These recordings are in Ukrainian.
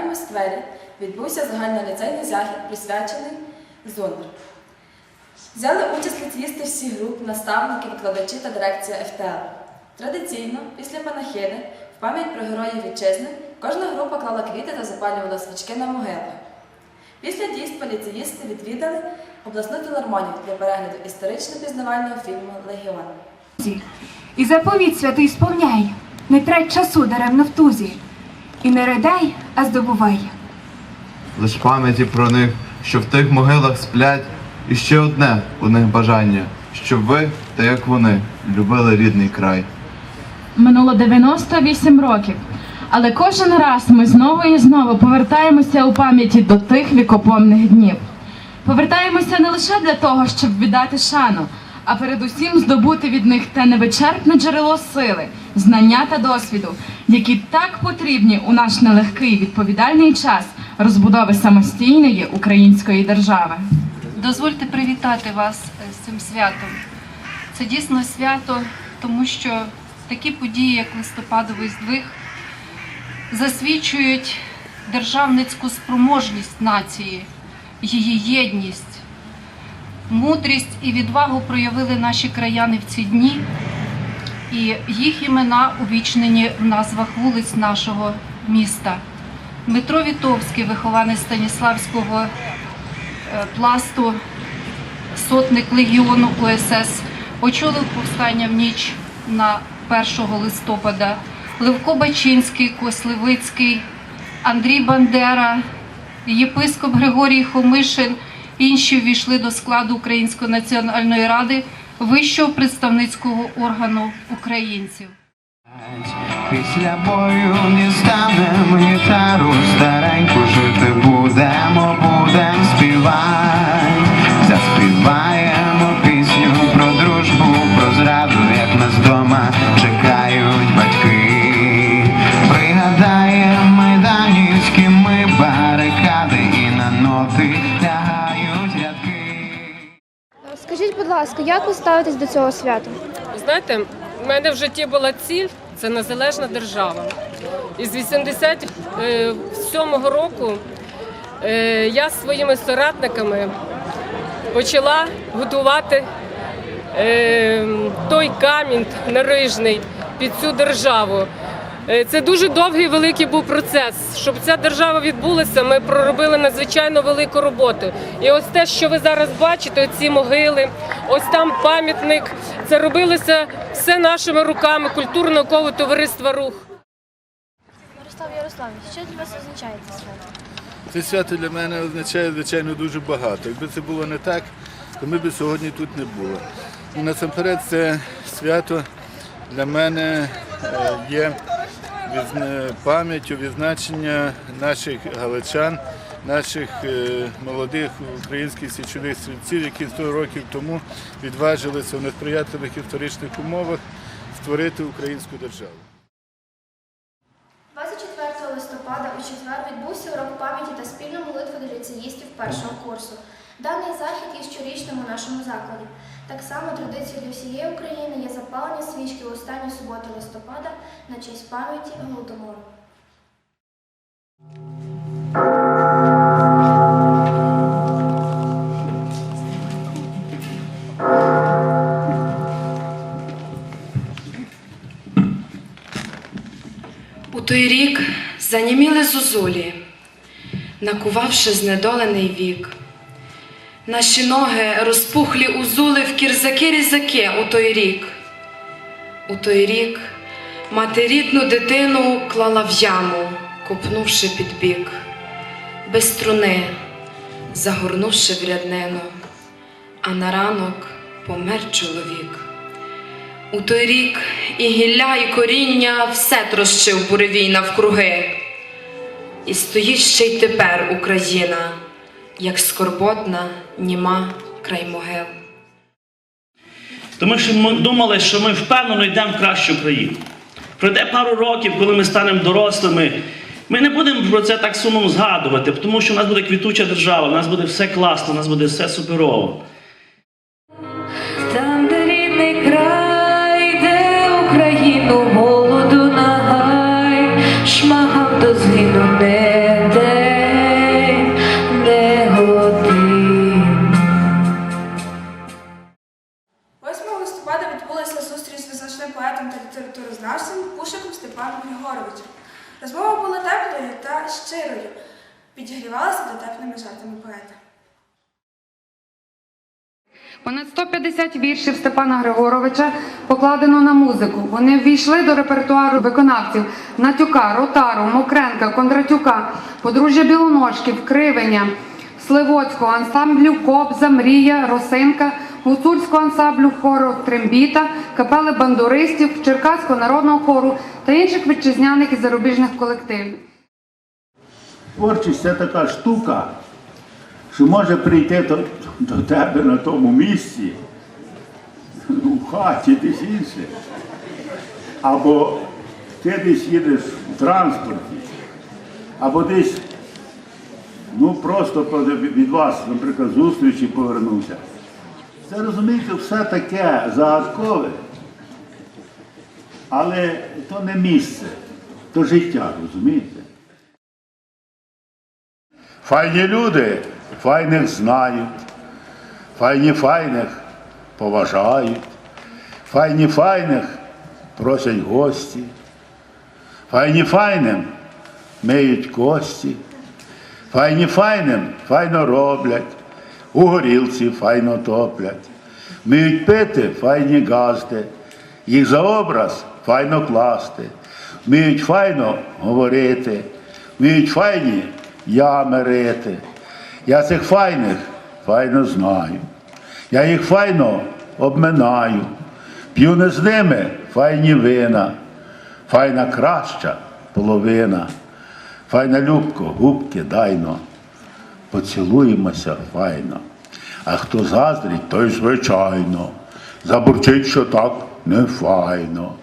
театральному сквері відбувся загальноліцейний захід, присвячений ЗОНР. Взяли участь ліцеїсти всіх груп, наставники, викладачі та дирекція ФТЛ. Традиційно, після панахиди, в пам'ять про героїв вітчизни, кожна група клала квіти та запалювала свічки на могилах. Після дійства ліцеїсти відвідали обласну філармонію для перегляду історично-пізнавального фільму Легіон. І заповідь святий сповняй, не трать часу даремно в тузі, і не ридай, а здобувай. Лиш пам'яті про них, що в тих могилах сплять, і ще одне у них бажання, щоб ви, та як вони, любили рідний край. Минуло 98 років. Але кожен раз ми знову і знову повертаємося у пам'яті до тих вікопомних днів. Повертаємося не лише для того, щоб віддати шану, а передусім здобути від них те невичерпне джерело сили, знання та досвіду, які так потрібні у наш нелегкий відповідальний час розбудови самостійної української держави. Дозвольте привітати вас е, з цим святом. Це дійсно свято, тому що такі події, як листопадовий здвиг, засвідчують державницьку спроможність нації, її єдність, мудрість і відвагу проявили наші краяни в ці дні, і їх імена увічнені в назвах вулиць нашого міста. Дмитро Вітовський, вихованець Станіславського е, пласту, сотник легіону УСС, очолив повстання в ніч на 1 листопада. Левко Бачинський, Кослевицький, Андрій Бандера, єпископ Григорій Хомишин. Інші ввійшли до складу Української національної ради, вищого представницького органу українців. Після бою дістанем гітару стареньку жити будемо, будемо співай. Заспіваємо пісню будь ласка, як ви ставитесь до цього свята? Знаєте, в мене в житті була ціль це незалежна держава. І з 87-го року е, я зі своїми соратниками почала готувати е, той камінь нарижний під цю державу. Е, Це дуже довгий великий був процес. Щоб ця держава відбулася, ми проробили надзвичайно велику роботу. І ось те, що ви зараз бачите, ці могили, ось там пам'ятник. Це робилося все нашими руками, культурно-наукове товариство рух. Ярослав Ярославович, що для вас означає це свято? Це свято для мене означає, звичайно, дуже багато. Якби це було не так, то ми б сьогодні тут не було. І насамперед це свято для мене е, є пам'яттю відзначення наших галичан, наших е, молодих українських січових стрільців, які 100 років тому відважилися в несприятливих історичних умовах створити українську державу. 24 листопада у четвер відбувся урок пам'яті та спільна молитва для ліцеїстів першого курсу. Даний захід є щорічним у нашому закладі. Так само традицією для всієї України є запалення свічки у останню суботу листопада на честь пам'яті Голодомору. У той рік заніміли зозулі, накувавши знедолений вік. Наші ноги розпухлі узули в кірзаки різаки у той рік. У той рік мати рідну дитину клала в яму, копнувши під бік, без струни, загорнувши в ряднину, а на ранок помер чоловік. У той рік і гілля, і коріння все трощив буревій навкруги. І стоїть ще й тепер Україна, як скорботна, німа край могил. Тому що ми думали, що ми впевнено йдемо в кращу країну. Пройде пару років, коли ми станемо дорослими. Ми не будемо про це так сумно згадувати, тому що в нас буде квітуча держава, в нас буде все класно, у нас буде все суперово. Там, де рідний край, де Україну 150 віршів Степана Григоровича покладено на музику. Вони ввійшли до репертуару виконавців Натюка, Ротару, Мокренка, Кондратюка, подружжя Білоножків, Кривеня, Сливоцького, ансамблів Кобза, Мрія, Росинка, гуцульського ансамблю хору Трембіта, капели бандуристів, Черкаського народного хору та інших вітчизняних і зарубіжних колективів. Творчість це така штука, що може прийти до, до тебе на тому місці, у хаті десь інше. Або ти десь їдеш в транспорті, або десь, ну просто від вас, наприклад, зустрічі повернувся. Це розумієте, все таке загадкове, але то не місце, то життя, розумієте? Файні люди файних знають, файні файних поважають, файні файних просять гості, файні файним миють кості, файні файним файно роблять, у горілці файно топлять, вміють пити файні газди, їх за образ файно класти, вміють файно говорити, вміють файні ями рити. Я цих файних файно знаю. Я їх файно обминаю, п'ю не з ними файні вина, файна краща половина, файна любко, губки дайно, поцілуємося файно. А хто заздрить, той звичайно, забурчить, що так не файно.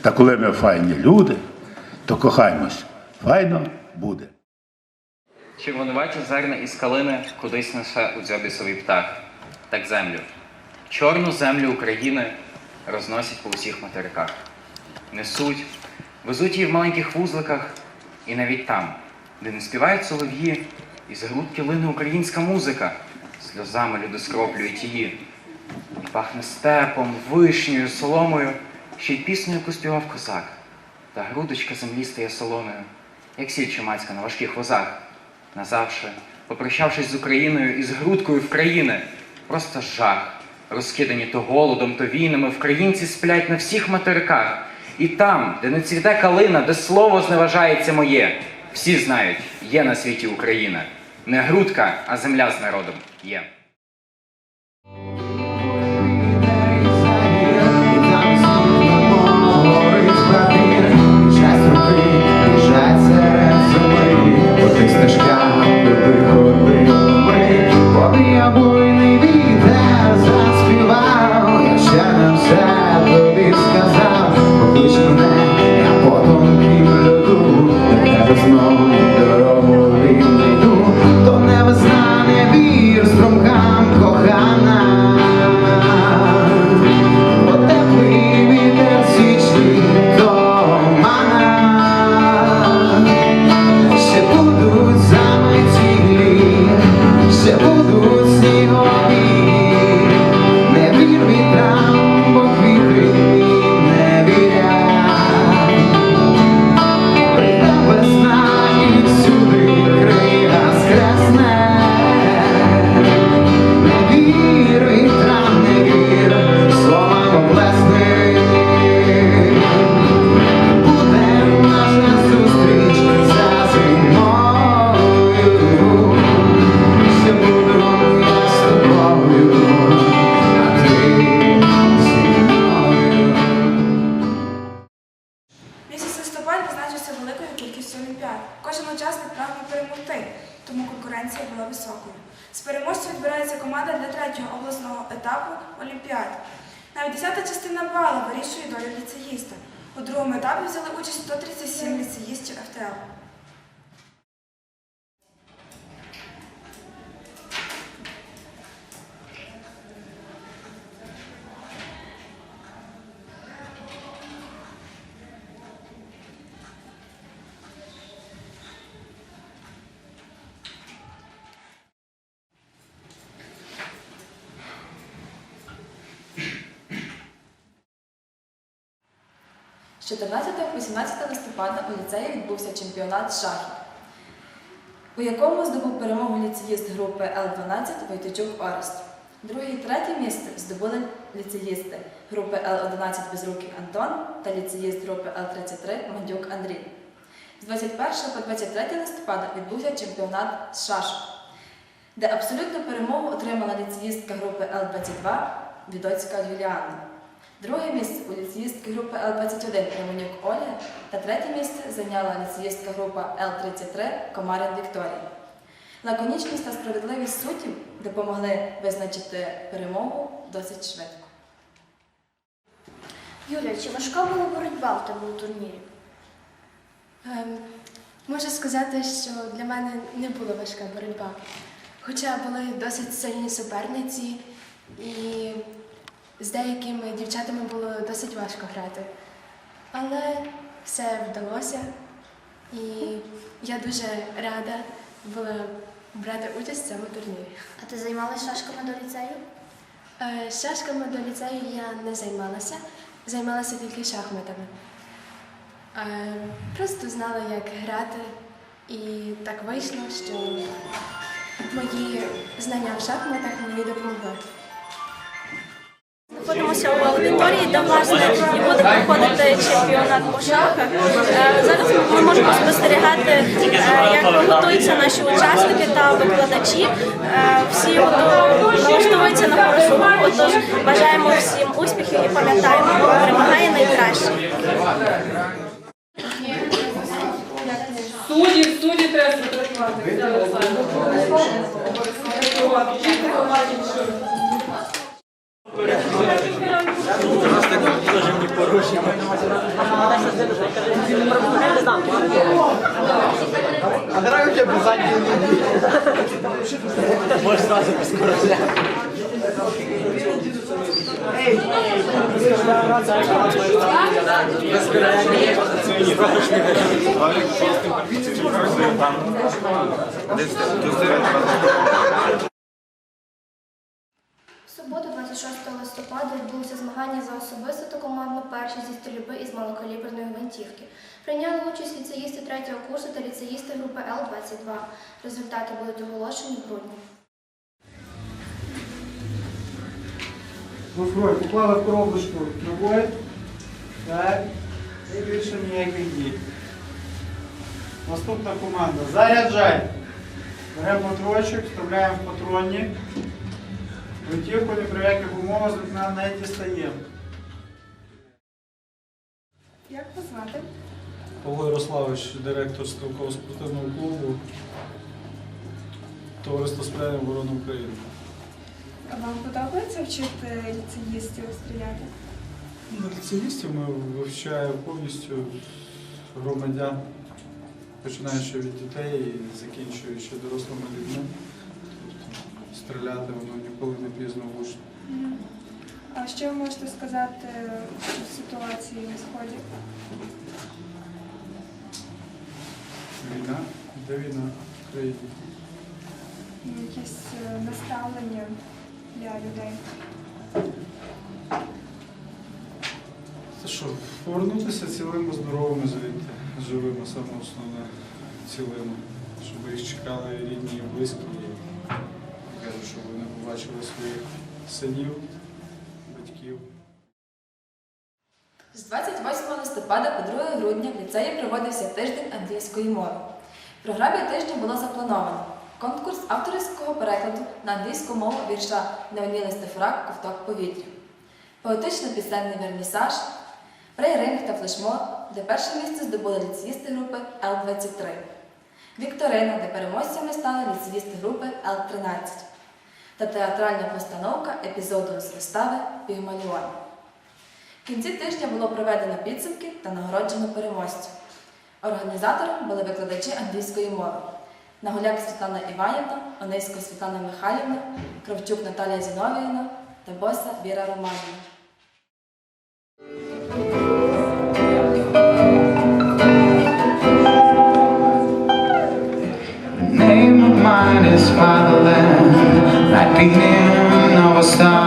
Та коли ми файні люди, то кохаймось, файно буде. Червонуваті зерна із калини кудись несе у дзьобі птах, так землю. Чорну землю України розносять по усіх материках. Несуть, везуть її в маленьких вузликах, і навіть там, де не співають солов'ї, із грудки лине українська музика, сльозами люди скроплюють її. І пахне степом, вишнею, соломою, ще й піснею, яку співав козак. Та грудочка землі стає солоною, як сіль чумацька на важких возах. Назавше, попрощавшись з Україною і з грудкою в країни, просто жах. Розкидані то голодом, то війнами, українці сплять на всіх материках. І там, де не цвіте калина, де слово зневажається моє, всі знають, є на світі Україна. Не грудка, а земля з народом є. 14-18 листопада у ліцеї відбувся чемпіонат шахів, у якому здобув перемогу ліцеїст групи Л-12 Войтичук Орест. Друге і третє місце здобули ліцеїсти групи Л-11 Безрукий Антон та ліцеїст групи Л-33 Мандюк Андрій. З 21 по 23 листопада відбувся чемпіонат з шашок, де абсолютну перемогу отримала ліцеїстка групи Л-22 Відоцька Юліана. Друге місце у ліцеїстки групи Л-21 Романюк Оля та третє місце зайняла ліцеїстка група Л-33 Комарин Вікторія. Лаконічність та справедливість суддів допомогли визначити перемогу досить швидко. Юля, чи важка була боротьба в тебе у турнірі? Ем, можу сказати, що для мене не була важка боротьба. Хоча були досить сильні суперниці, і з деякими дівчатами було досить важко грати. Але все вдалося, і я дуже рада була брати участь в цьому турнірі. А ти займалася шашками до ліцею? Е, Шашками до ліцею я не займалася, займалася тільки шахматами. Е, Просто знала, як грати, і так вийшло, що мої знання в шахматах мені допомогли. Знаходимося у аудиторії, де власне і буде проходити чемпіонат по шахах. Е, Зараз ми можемо спостерігати, е, як готуються наші учасники та викладачі. Е, Всі налаштовуються на хорошу гру, отож бажаємо всім успіхів і пам'ятаємо, перемагає найкращий. Судді, судді треба сфотографувати. В суботу, 26 листопада, відбулися змагання за особисту та командну першість зі стрільби із малокаліберної гвинтівки. Прийняли участь ліцеїсти третього курсу та ліцеїсти групи Л-22. Результати будуть оголошені в грудні. Зброю поклали в коробочку набої. Так. І більше ніяких дій. Наступна команда. Заряджай. Беремо патрончик, вставляємо в патронник. Готівку ні при яких умовах з вікна не дістаємо. Як вас звати? Павло Ярославович, директор стрілково спортивного клубу Товариство сприяння оборони України. А вам подобається вчити ліцеїстів стріляти? На ліцеїстів ми вивчаємо повністю громадян, починаючи від дітей і закінчуючи дорослими людьми. Стріляти воно ніколи не пізно в учні. А що ви можете сказати у ситуації на сході? Війна, де війна в країні. Ну, Якісь е, наставлення для людей? Це що, повернутися цілими, здоровими звідти, живими, саме основне, цілими, щоб їх чекали рідні і близькі. Щоб вони побачили своїх синів, батьків. З 28 листопада по 2 грудня в ліцеї проводився тиждень англійської мови. В програмі тижня було заплановано конкурс авторського перекладу на англійську мову вірша Неоніли Стефурак Ковток повітря, поетично-пісенний вернісаж, прейринг та флешмоб, де перше місце здобули ліцеїсти групи Л-23, Вікторина, де переможцями стали ліцеїсти групи Л-13 та театральна постановка епізоду з вистави Пігмаліон. В кінці тижня було проведено підсумки та нагороджено переможців. Організатором були викладачі англійської мови Нагуляк Світлана Іванівна, Онисько Світлана Михайлівна, Кравчук Наталія Зіновіївна та Боса Віра Романівна. Mine is Fatherland, I'd be in our stars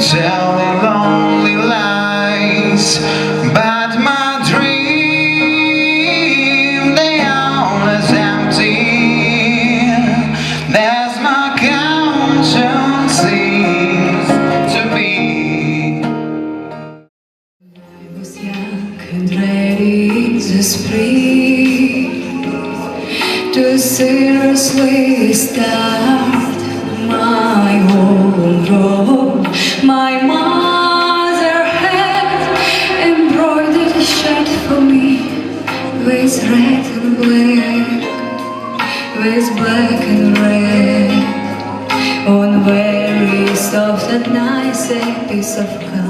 tell me long and with black and red on very soft and nice a piece of color.